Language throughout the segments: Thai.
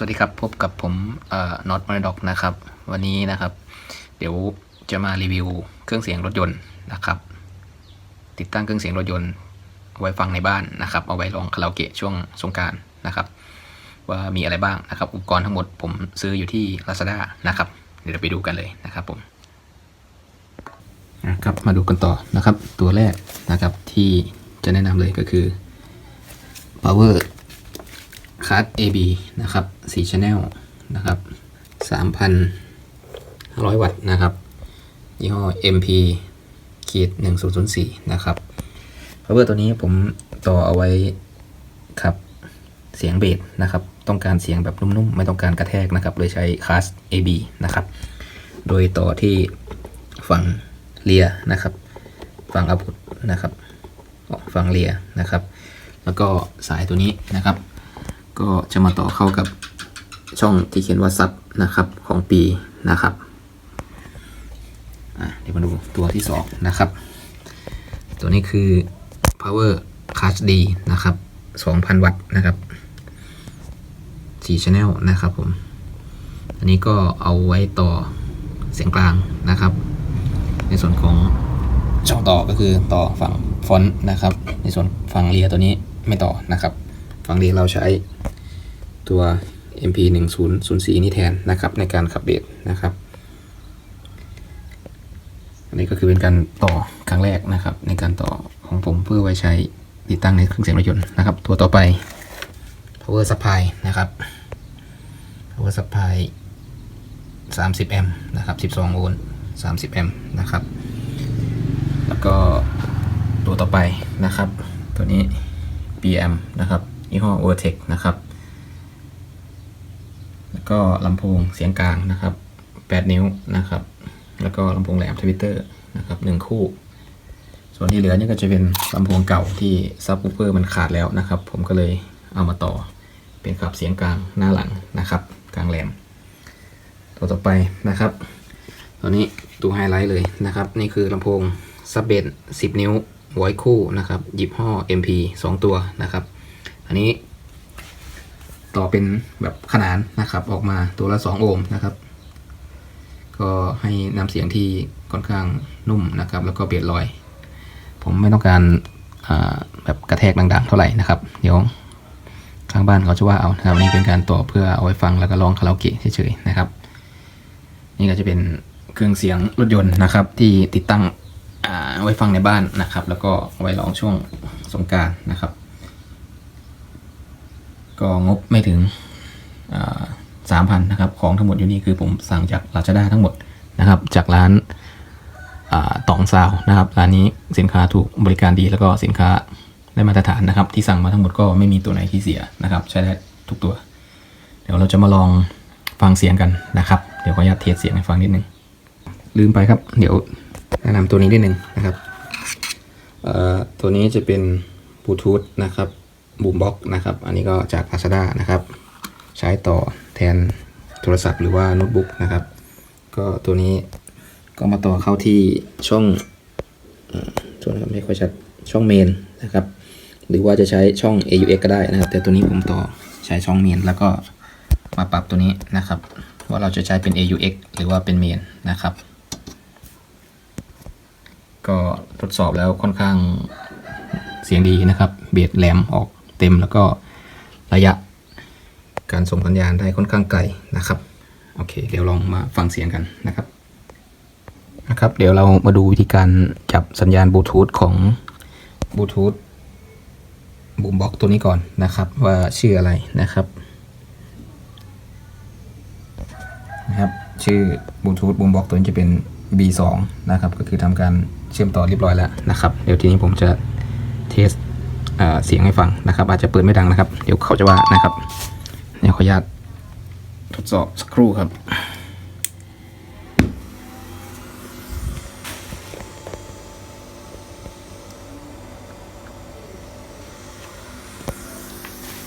สวัสดีครับ พบกับผมน็อตมรดกนะครับ วันนี้นะครับ เดี๋ยวจะมารีวิวเครื่องเสียงรถยนต์นะครับ ติดตั้งเครื่องเสียงรถยนต์เอาไว้ฟังในบ้านนะครับ เอาไว้ลองคาราโอเกะช่วงสงการนะครับ ว่ามีอะไรบ้างนะครับ อุปกรณ์ทั้งหมดผมซื้ออยู่ที่ Lazada นะครับ เดี๋ยวเราไปดูกันเลยนะครับผมนะครับมาดูกันต่อนะครับ ตัวแรกนะครับที่จะแนะนำเลยก็คือ power คัส AB นะครับ4 channel นะครับ3,500 วัตต์นะครับยี่ห้อ MP ขีด1004 นะครับ power ตัวนี้ผมต่อเอาไว้ขับเสียงเบสนะครับ ต้องการเสียงแบบนุ่มๆ ไม่ต้องการกระแทกนะครับ เลยใช้คัส AB นะครับ โดยต่อที่ฝั่งเลียนะครับ ฝั่งอาพุทนะครับฝั่งเลียนะครับ แล้วก็สายตัวนี้นะครับ ก็จะมาต่อเข้ากับช่องที่เขียนว่าซับนะครับของปีนะครับเดี๋ยวมาดูตัวที่สองนะครับ ตัวนี้คือ power class D นะครับ 2,000 วัตต์นะครับ4 channel นะครับผม อันนี้ก็เอาไว้ต่อเสียงกลางนะครับ ในส่วนของช่องต่อก็คือต่อฝั่งฟอนต์นะครับ ในส่วนฝั่งเรียตัวนี้ไม่ต่อนะครับ ฝั่งเรียเราใช้ ตัว MP 1 0 0 4นี้แทนนะครับในการขับเบสนะครับ อันนี้ก็คือเป็นการต่อครั้งแรกนะครับ ในการต่อของผมเพื่อไว้ใช้ติดตั้งในเครื่องเสียงรถยนต์นะครับ ตัวต่อไป power supply นะครับ power supply 30 แอมป์นะครับ 12 โวลต์30 แอมป์นะครับ แล้วก็ตัวต่อไปนะครับ ตัวนี้ PM นะครับยี่ห้อ Vertex นะครับ ก็ลำโพงเสียงกลางนะครับ 8 นิ้วนะครับ แล้วก็ลำโพงแหลมทวิตเตอร์นะครับหนึ่งคู่ ส่วนที่เหลือนี่ก็จะเป็นลำโพงเก่าที่ซับวูเฟอร์มันขาดแล้วนะครับ ผมก็เลยเอามาต่อเป็นขับเสียงกลางหน้าหลังนะครับ กลางแหลม ตัวต่อไปนะครับ ตัวนี้ตัวไฮไลท์เลยนะครับ นี่คือลำโพงซับเบส10 นิ้วไว้คู่นะครับหยิบห่อ MP 2 ตัวนะครับ อันนี้ ต่อเป็นแบบขนานนะครับ ออกมาตัวละ 2 โอห์มนะครับ ก็ให้นำเสียงที่ค่อนข้างนุ่มนะครับ แล้วก็เบียดลอย ผมไม่ต้องการแบบกระแทกดังๆ เท่าไหร่นะครับ เดี๋ยวข้างบ้านเขาจะว่าเอานะครับนี่เป็นการต่อเพื่อเอาไว้ฟังแล้วก็ร้องคาราโอเกะเฉยๆนะครับ นี่ก็จะเป็นเครื่องเสียงรถยนต์นะครับ ที่ติดตั้งอ่าไว้ฟังในบ้านนะครับ แล้วก็ไว้ร้องช่วงสงการนะครับ ก็งบไม่ถึงสามพันนะครับ ของทั้งหมดอยู่นี่คือผมสั่งจากลาซาด้าทั้งหมดนะครับ จากร้านอตองซาวนะครับ ร้านนี้สินค้าถูกบริการดีแล้วก็สินค้าได้มาตรฐานนะครับ ที่สั่งมาทั้งหมดก็ไม่มีตัวไหนที่เสียนะครับ ใช้ได้ทุกตัว เดี๋ยวเราจะมาลองฟังเสียงกันนะครับ เดี๋ยวขออนุญาตเทสเสียงให้ฟังนิดนึง ลืมไปครับ เดี๋ยวแนะนำตัวนี้นิดนึงนะครับตัวนี้จะเป็นบลูทูธนะครับ บูมบ็อกนะครับ อันนี้ก็จาก Lazada นะครับ ใช้ต่อแทนโทรศัพท์หรือว่าโน้ตบุ๊กนะครับ ก็ตัวนี้ก็มาต่อเข้าที่ช่องเอ่อตัวนะครับไม่ค่อยชัดช่องเมนนะครับ หรือว่าจะใช้ช่อง AUX ก็ได้นะครับ แต่ตัวนี้ผมต่อใช้ช่องเมนแล้วก็มาปรับตัวนี้นะครับ ว่าเราจะใช้เป็น AUX หรือว่าเป็นเมนนะครับ ก็ทดสอบแล้วค่อนข้างเสียงดีนะครับ เบสแหลมออก เต็มแล้วก็ระยะการส่งสัญญาณได้ค่อนข้างไกลนะครับโอเค เดี๋ยวลองมาฟังเสียงกันนะครับนะครับ เดี๋ยวเรามาดูวิธีการจับสัญญาณบลูทูธของบลูทูธบูมบ็อกตัวนี้ก่อนนะครับ ว่าชื่ออะไรนะครับนะครับ ชื่อบลูทูธบูมบ็อกตัวนี้จะเป็น B2 นะครับ ก็คือทำการเชื่อมต่อเรียบร้อยแล้วนะครับ เดี๋ยวทีนี้ผมจะเทส เอ่อเสียงให้ฟังนะครับ อาจจะเปิดไม่ดังนะครับ เดี๋ยวเขาจะว่านะครับเดี๋ยวขออนุญาตทดสอบสักครู่ครับ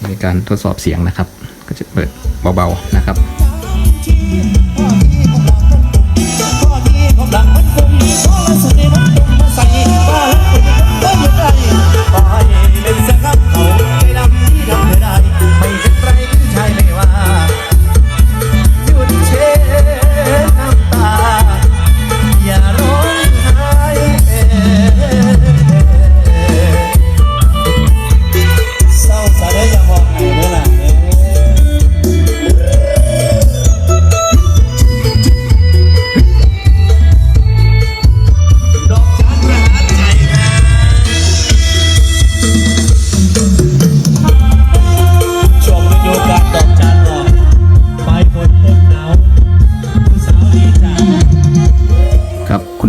ในการทดสอบเสียงนะครับ ก็จะเปิดเบาๆนะครับ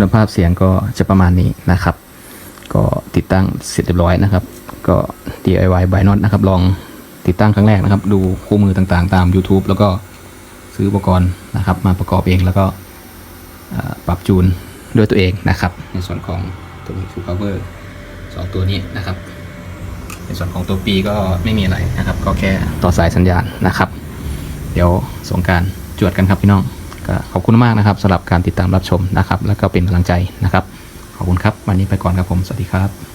คุณภาพเสียงก็จะประมาณนี้นะครับ ก็ติดตั้งเสร็จเรียบร้อยนะครับ ก็ DIY by Not นะครับ ลองติดตั้งครั้งแรกนะครับ ดูคู่มือต่างๆ ตาม YouTube แล้วก็ซื้ออุปกรณ์นะครับ มาประกอบเองแล้วก็ปรับจูนด้วยตัวเองนะครับ ในส่วนของตัวนี้คือ cover สองตัวนี้นะครับ ในส่วนของตัวปีก็ไม่มีอะไรนะครับ ก็แค่ต่อสายสัญญาณนะครับ เดี๋ยวสงกรารจวดกันครับพี่น้อง ก็ขอบคุณมากนะครับสำหรับการติดตามรับชมนะครับ แล้วก็เป็นกำลังใจนะครับ ขอบคุณครับ วันนี้ไปก่อนครับผม สวัสดีครับ